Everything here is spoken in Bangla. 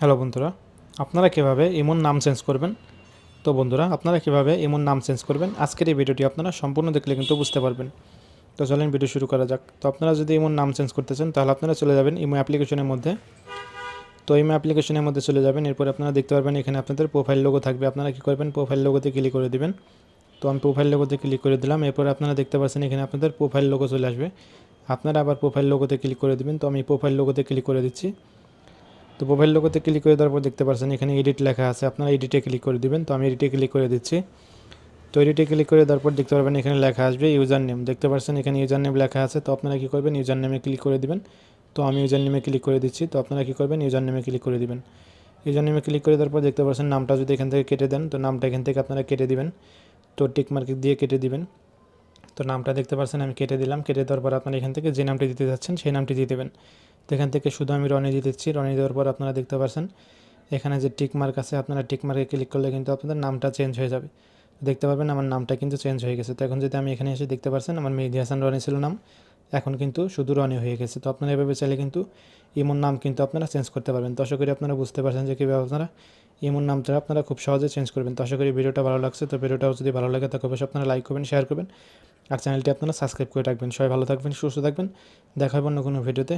হ্যালো বন্ধুরা, আপনারা কীভাবে এমন নাম চেঞ্জ করবেন? তো বন্ধুরা, আপনারা কীভাবে এমন নাম চেঞ্জ করবেন? আজকের এই ভিডিওটি আপনারা সম্পূর্ণ দেখলে কিন্তু বুঝতে পারবেন। তো চলেন ভিডিও শুরু করা যাক। তো আপনারা যদি এমন নাম চেঞ্জ করতে চান, তাহলে আপনারা চলে যাবেন ইমো অ্যাপ্লিকেশনের মধ্যে। তো ইমো অ্যাপ্লিকেশনের মধ্যে চলে যাবেন, এরপর আপনারা দেখতে পারবেন এখানে আপনাদের প্রোফাইল লোগো থাকবে। আপনারা কী করবেন? প্রোফাইল লোগোতে ক্লিক করে দেবেন। তো আমি প্রোফাইল লোগোতে ক্লিক করে দিলাম। এরপর আপনারা দেখতে পাচ্ছেন এখানে আপনাদের প্রোফাইল লোগো চলে আসবে। আপনারা আবার প্রোফাইল লোগোতে ক্লিক করে দিবেন। তো আমি প্রোফাইল লোগোতে ক্লিক করে দিচ্ছি। তো প্রোফাইল লোগোতে ক্লিক করে দেওয়ার পর দেখতে পাচ্ছেন এখানে এডিট লেখা আছে। আপনারা এডিটে ক্লিক করে দিবেন। তো আমি এডিটে ক্লিক করে দিচ্ছি। তো এডিটে ক্লিক করে দেওয়ার পর দেখতে পারবেন, এখানে লেখা আসবে ইউজার নেম দেখতে পাচ্ছেন এখানে ইউজার নেম লেখা আছে। তো আপনারা কী করবেন ইউজার নেমে ক্লিক করে দিবেন। তো আমি ইউজার নেমে ক্লিক করে দিচ্ছি। তো আপনারা কী করবেন ইউজার নেমে ক্লিক করে দিবেন। ইউজার নেমে ক্লিক করে দেওয়ার পর দেখতে পাচ্ছেন নামটা যদি এখান থেকে কেটে দেন, তো নামটা এখান থেকে আপনারা কেটে দিবেন। তো টিক মার্ক দিয়ে কেটে দিবেন। তো নামটা দেখতে পাচ্ছেন আমি কেটে দিলাম। কেটে দেওয়ার পর আপনারা এখান থেকে যে নামটি দিতে যাচ্ছেন, সেই নামটি দিয়ে দেবেন। এখান থেকে শুধু আমি রনি দিয়ে দিচ্ছি রনি দেওয়ার পর আপনারা দেখতে পাচ্ছেন এখানে যে টিক মার্ক আছে, আপনারা টিক মার্কে ক্লিক করলে কিন্তু আপনাদের নামটা চেঞ্জ হয়ে যাবে। দেখতে পাবেন আমার নামটা কিন্তু চেঞ্জ হয়ে গেছে। তো এখন যদি আমি এখানে এসে দেখতে পাচ্ছেন আমার মেহেদি হাসান রনি ছিল নাম, এখন কিন্তু শুধু রনি হয়ে গেছে। তো আপনারা এভাবে চাইলে কিন্তু ইমন নাম কিন্তু আপনারা চেঞ্জ করতে পারবেন। তো আশা করি আপনারা বুঝতে পারছেন যে কীভাবে আপনারা ইমন নামটা আপনারা খুব সহজে চেঞ্জ করবেন। তো আশা করি ভিডিওটা ভালো লাগছে। তো ভিডিওটাও যদি ভালো লাগে তাকে অবশ্যই আপনারা লাইক করবেন শেয়ার করবেন, আর চ্যানেলটি আপনারা সাবস্ক্রাইব করে রাখবেন। সবাই ভালো থাকবেন, সুস্থ থাকবেন। দেখা হবে অন্য কোনো ভিডিওতে